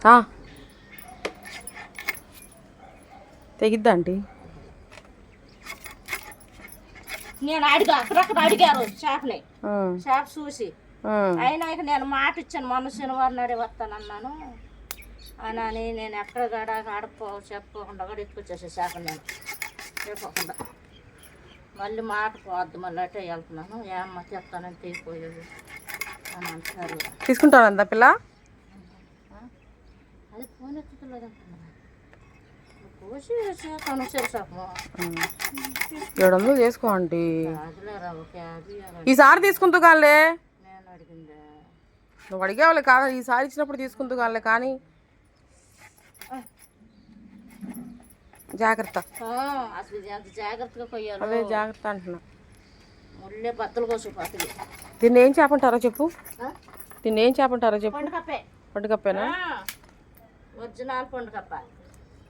ఆ. తెగిద్దా ఆంటీ? నేను అడిగా అక్కడక్కడ అడిగారు చేపని ఆ, చేప చూసి. అయినా ఇక నేను మాట ఇచ్చాను మొన్న శనివారం నాడే వస్తానన్నాను అని అని నేను ఎక్కడ గడ ఆడపో చెప్పుకోకుండా కూడా ఎత్తుకొచ్చేసే చేప నేను. చెప్పకుండా. మళ్ళీ మాట పోద్దు మళ్ళీ అటే వెళ్తున్నాను. ఏమ్మ చెప్తానని తీసిపోయేది అని అంటారు తీసుకుంటానందా పిల్ల? అది ఫోన్ ఎత్తుతలేదు కోసి ఏడు వందలు చేసుకో ఆంటీ. ఈసారి తీసుకుంటూ కాలే నేను అడిగిందే. నువ్వు అడిగేవాళ్ళు కాదా ఈసారి ఇచ్చినప్పుడు తీసుకుంటూ కాలే కానీ. జాగ్రత్త. ఆ, అసలు ఇది ఎంత జాగ్రత్తగా కొయ్యాలి. అదే జాగ్రత్త అంటున్నా. ముళ్ళే కోసి దీన్ని ఏం చేపంటారో చెప్పు. దీన్ని ఏం చేపంటారో చెప్పు. పండు కప్పే. పట్టుకప్పేనా ఒరిజినల్ పండు